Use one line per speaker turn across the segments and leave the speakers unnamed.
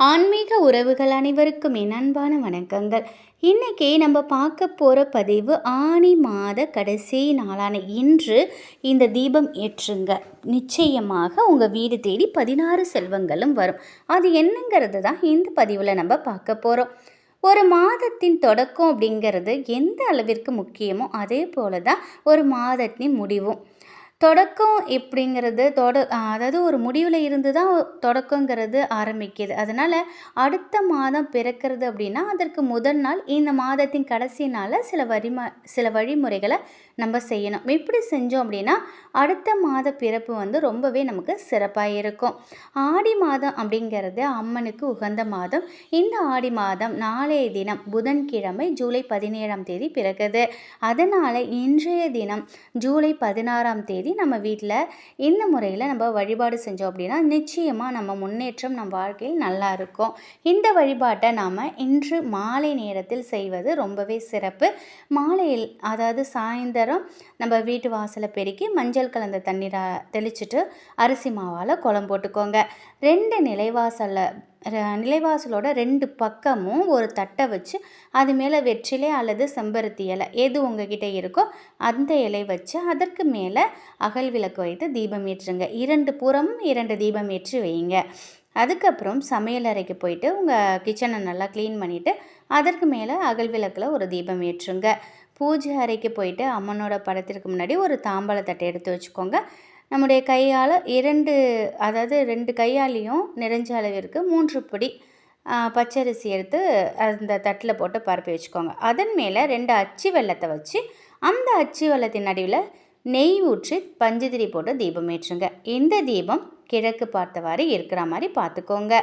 ஆன்மீக உறவுகள் அனைவருக்கும் என் அன்பான வணக்கங்கள். இன்றைக்கி நம்ம பார்க்க போகிற பதிவு ஆனி மாத கடைசி நாளான இன்று இந்த தீபம் ஏற்றுங்க. நிச்சயமாக உங்கள் வீடு தேடி பதினாறு செல்வங்களும் வரும். அது என்னங்கிறது தான் இந்த பதிவில் நம்ம பார்க்க போகிறோம் ஒரு மாதத்தின் தொடக்கம் அப்படிங்கிறது எந்த அளவிற்கு முக்கியமோ அதே போல தான் ஒரு மாதத்தின் முடிவும். தொடக்கம் எப்படிங்கிறது தொட அதாவது ஒரு முடிவில் இருந்து தான் தொடக்கங்கிறது ஆரம்பிக்குது. அதனால் அடுத்த மாதம் பிறக்கிறது அப்படின்னா அதற்கு முதல் நாள் இந்த மாதத்தின் கடைசி நாளில் சில வரிம சில வழிமுறைகளை நம்ம செய்யணும். எப்படி செஞ்சோம் அப்படின்னா அடுத்த மாத பிறப்பு வந்து ரொம்பவே நமக்கு சிறப்பாக இருக்கும். ஆடி மாதம் அப்படிங்கிறது அம்மனுக்கு உகந்த மாதம். இந்த ஆடி மாதம் நாளைய தினம் புதன்கிழமை ஜூலை பதினேழாம் தேதி பிறகுது அதனால் இன்றைய தினம் ஜூலை பதினாறாம் தேதி நம்ம வீட்டில் இந்த முறையில் நம்ம வழிபாடு செஞ்சோம் அப்படின்னா நிச்சயமாக நம்ம முன்னேற்றம் நம் வாழ்க்கையில் நல்லா இருக்கும். இந்த வழிபாட்டை நாம் இன்று மாலை நேரத்தில் செய்வது ரொம்பவே சிறப்பு. மாலையில் அதாவது சாயந்தரம் நம்ம வீட்டு வாசலை பெருக்கி மஞ்சள் கலந்த தண்ணீரை தெளிச்சுட்டு அரிசி மாவால் குளம் போட்டுக்கோங்க. ரெண்டு நிலைவாசலில் நிலைவாசலோட ரெண்டு பக்கமும் ஒரு தட்டை வச்சு அது மேலே வெற்றிலை அல்லது செம்பருத்தி இலை எது உங்ககிட்ட இருக்கோ அந்த இலை வச்சு அதற்கு மேலே அகல் விளக்கு வைத்து தீபம் ஏற்றுங்க. இரண்டு புறமும் இரண்டு தீபம் ஏற்றி வைங்க அதுக்கப்புறம் சமையல் அறைக்கு போயிட்டு உங்கள் கிச்சனை நல்லா க்ளீன் பண்ணிவிட்டு அதற்கு மேலே அகல் விளக்கில் ஒரு தீபம் ஏற்றுங்க. பூஜை அறைக்கு போயிட்டு அம்மனோட படத்திற்கு முன்னாடி ஒரு தாம்பாளத்தட்டை எடுத்து வச்சுக்கோங்க. நம்முடைய கையால் இரண்டு அதாவது ரெண்டு கையாலையும் நிறைஞ்ச அளவிற்கு மூன்று பிடி பச்சரிசி எடுத்து அந்த தட்டில் போட்டு பரப்பி வச்சுக்கோங்க. அதன் மேலே ரெண்டு அச்சு வெள்ளத்தை வச்சு அந்த அச்சு வெள்ளத்தின் நடுவில் நெய் ஊற்றி பஞ்சதிரி போட்டு தீபம் ஏற்றுங்க. இந்த தீபம் கிழக்கு பார்த்தவாறு இருக்கிற மாதிரி பார்த்துக்கோங்க.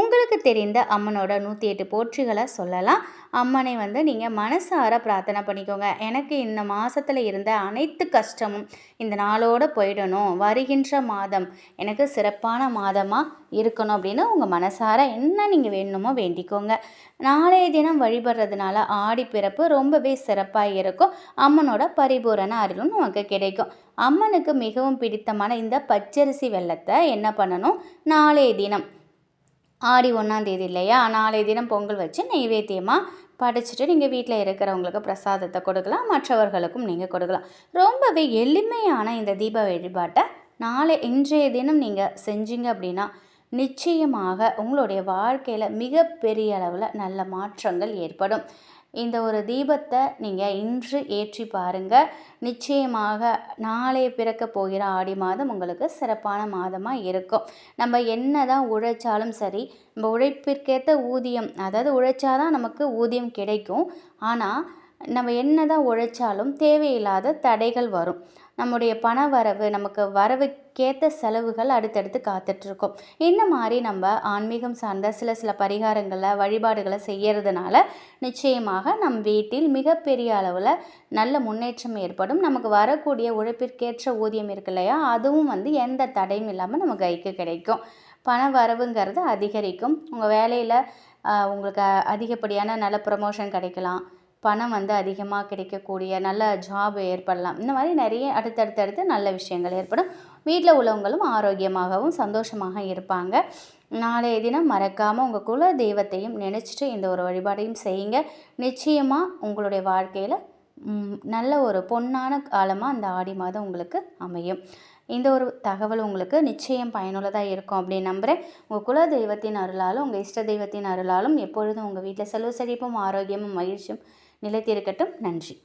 உங்களுக்கு தெரிந்த அம்மனோட நூற்றி எட்டு போற்றிகளை சொல்லலாம். அம்மனை வந்து நீங்கள் மனசார பிரார்த்தனை பண்ணிக்கோங்க. எனக்கு இந்த மாதத்தில் இருந்த அனைத்து கஷ்டமும் இந்த நாளோட போயிடணும். வருகின்ற மாதம் எனக்கு சிறப்பான மாதமாக இருக்கணும் அப்படின்னு உங்கள் மனசார என்ன நீங்கள் வேணுமோ வேண்டிக்கோங்க. நாளைய தினம் வழிபடுறதுனால ஆடி பிறப்பு ரொம்பவே சிறப்பாக இருக்கும். அம்மனோட பரிபூரண அருளும் நமக்கு கிடைக்கும். அம்மனுக்கு மிகவும் பிடித்தமான இந்த பச்சரிசி வெள்ளத்தை என்ன பண்ணணும்? நாளைய தினம். ஆடி ஒன்றாந்தேதி இல்லையா? நாளைய தினம் பொங்கல் வச்சு நெய்வேத்தியமாக படைச்சிட்டு நீங்கள் வீட்டில் இருக்கிறவங்களுக்கு பிரசாதத்தை கொடுக்கலாம் மற்றவர்களுக்கும் நீங்கள் கொடுக்கலாம். ரொம்பவே எளிமையான இந்த தீப வழிபாட்டை நாளை இன்றைய தினம் நீங்கள் செஞ்சீங்க அப்படின்னா நிச்சயமாக உங்களுடைய வாழ்க்கையில் மிகப்பெரிய அளவில் நல்ல மாற்றங்கள் ஏற்படும். இந்த ஒரு தீபத்தை நீங்கள் இன்று ஏற்றி பாருங்கள் நிச்சயமாக நாளை பிறக்க போகிற ஆடி மாதம் உங்களுக்கு சிறப்பான மாதமாக இருக்கும். நம்ம என்ன தான் உழைச்சாலும் சரி நம்ம உழைப்பிற்கேற்ற ஊதியம் அதாவது உழைச்சாதான் நமக்கு ஊதியம் கிடைக்கும். ஆனால் நம்ம என்ன தான் உழைச்சாலும் தேவையில்லாத தடைகள் வரும். நம்முடைய பண வரவு நமக்கு வரவுக்கேற்ற செலவுகள் அடுத்தடுத்து காத்துட்ருக்கோம். இந்த மாதிரி நம்ம ஆன்மீகம் சார்ந்த சில சில பரிகாரங்களை வழிபாடுகளை செய்கிறதுனால நிச்சயமாக நம் வீட்டில் மிகப்பெரிய அளவில் நல்ல முன்னேற்றம் ஏற்படும். நமக்கு வரக்கூடிய உழைப்பிற்கேற்ற ஊதியம் இருக்கு இல்லையா? அதுவும் வந்து எந்த தடையும் இல்லாமல் நம்ம கைக்கு கிடைக்கும். பண வரவுங்கிறது அதிகரிக்கும். உங்கள் வேலையில் உங்களுக்கு அதிகப்படியான நல்ல ப்ரமோஷன் கிடைக்கலாம். பணம் வந்து அதிகமாக கிடைக்கக்கூடிய நல்ல ஜாப் ஏற்படலாம். இந்த மாதிரி நிறைய அடுத்தடுத்தடுத்து நல்ல விஷயங்கள் ஏற்படும். வீட்டில் உள்ளவங்களும் ஆரோக்கியமாகவும் சந்தோஷமாக இருப்பாங்க. நாளைய தினம் மறக்காமல் உங்கள் குல தெய்வத்தையும் நினச்சிட்டு இந்த ஒரு வழிபாடையும் செய்யுங்க. நிச்சயமாக உங்களுடைய வாழ்க்கையில் நல்ல ஒரு பொன்னான காலமாக அந்த ஆடி மாதம் உங்களுக்கு அமையும். இந்த ஒரு தகவல் உங்களுக்கு நிச்சயம் பயனுள்ளதாக இருக்கும் அப்படின்னு நம்புகிறேன் உங்கள் குல தெய்வத்தின் அருளாலும் உங்கள் இஷ்ட தெய்வத்தின் அருளாலும் எப்பொழுதும் உங்கள் வீட்டில் செலவு செழிப்பும் ஆரோக்கியமும் மகிழ்ச்சியும் நிலைத்திருக்கட்டும் நன்றி.